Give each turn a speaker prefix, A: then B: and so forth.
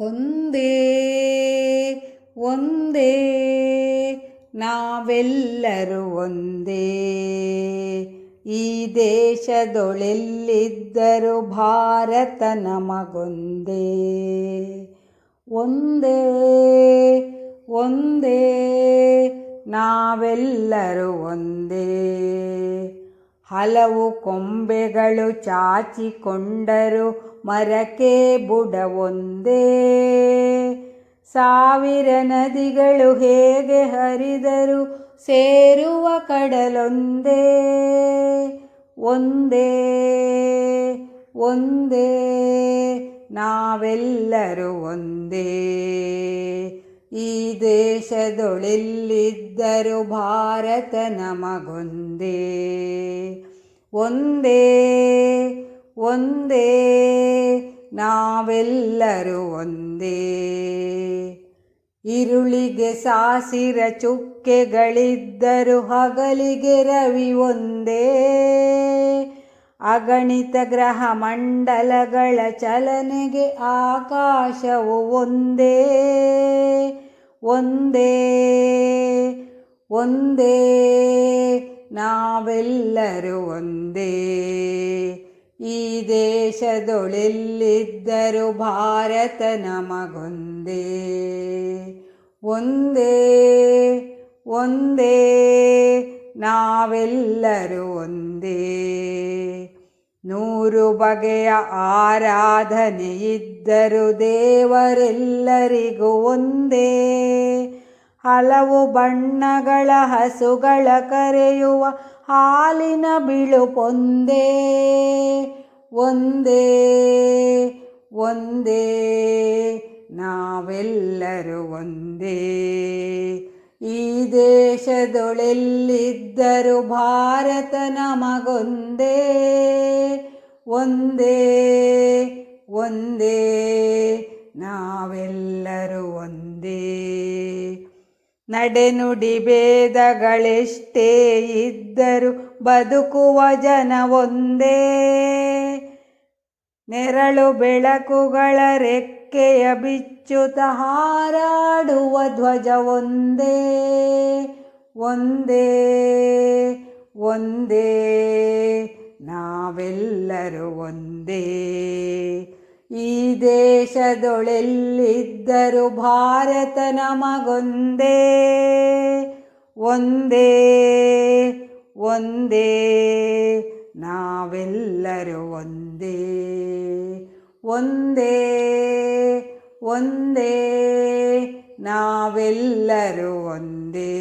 A: ಒಂದೇ ಒಂದೇ, ನಾವೆಲ್ಲರೂ ಒಂದೇ. ಈ ದೇಶದೊಳೆಲ್ಲಿದ್ದರೂ ಭಾರತ ನಮಗೊಂದೇ. ಒಂದೇ ಒಂದೇ, ನಾವೆಲ್ಲರೂ ಒಂದೇ. ಹಲವು ಕೊಂಬೆಗಳು ಚಾಚಿಕೊಂಡರು ಮರಕ್ಕೆ ಬುಡ ಒಂದೇ. ಸಾವಿರ ನದಿಗಳು ಹೇಗೆ ಹರಿದರು ಸೇರುವ ಕಡಲೊಂದೇ. ಒಂದೇ ಒಂದೇ, ನಾವೆಲ್ಲರೂ ಒಂದೇ. ಈ ದೇಶದೊಳಿಲ್ಲಿದ್ದರು ಭಾರತ ನಮಗೊಂದೇ. ಒಂದೇ ಒಂದೇ, ನಾವೆಲ್ಲರೂ ಒಂದೇ. ಇರುಳಿಗೆ ಸಾಸಿರ ಚುಕ್ಕೆಗಳಿದ್ದರು ಹಗಲಿಗೆ ರವಿ ಒಂದೇ. ಅಗಣಿತ ಗ್ರಹ ಮಂಡಲಗಳ ಚಲನೆಗೆ ಆಕಾಶವು ಒಂದೇ. ಒಂದೇ ಒಂದೇ, ನಾವೆಲ್ಲರೂ ಒಂದೇ. ಈ ದೇಶದೊಳಿಲ್ಲಿದ್ದರು ಭಾರತ ನಮಗೊಂದೇ. ಒಂದೇ ಒಂದೇ ನಾವೆಲ್ಲರೂ ಒಂದೇ. ನೂರು ಬಗೆಯ ಆರಾಧನೆ ಇದ್ದರು ದೇವರೆಲ್ಲರಿಗೂ ಒಂದೇ. ಹಲವು ಬಣ್ಣಗಳ ಹಸುಗಳ ಕರೆಯುವ ಹಾಲಿನ ಬಿಳುಪೊಂದೇ ಒಂದೇ ಒಂದೇ. ನಾವೆಲ್ಲರೂ ಒಂದೇ. ಈ ದೇಶದೊಳೆಲ್ಲಿದ್ದರೂ ಭಾರತ ನಮಗೊಂದೇ, ಒಂದೇ ಒಂದೇ. ನಡೆನುಡಿ ಭೇದಗಳೆಷ್ಟೇ ಇದ್ದರೂ ಬದುಕುವ ಜನ ಒಂದೇ. ನೆರಳು ಬೆಳಕುಗಳ ರೆಕ್ಕೆಯ ಬಿಚ್ಚುತ ಹಾರಾಡುವ ಧ್ವಜ ಒಂದೇ. ಒಂದೇ ಒಂದೇ, ನಾವೆಲ್ಲರೂ ಒಂದೇ. ಈ ದೇಶದೊಳೆಲ್ಲಿದ್ದರು ಭಾರತ ನಮಗೊಂದೇ ಒಂದೇ ಒಂದೇ ನಾವೆಲ್ಲರೂ ಒಂದೇ ಒಂದೇ ಒಂದೇ ನಾವೆಲ್ಲರೂ ಒಂದೇ.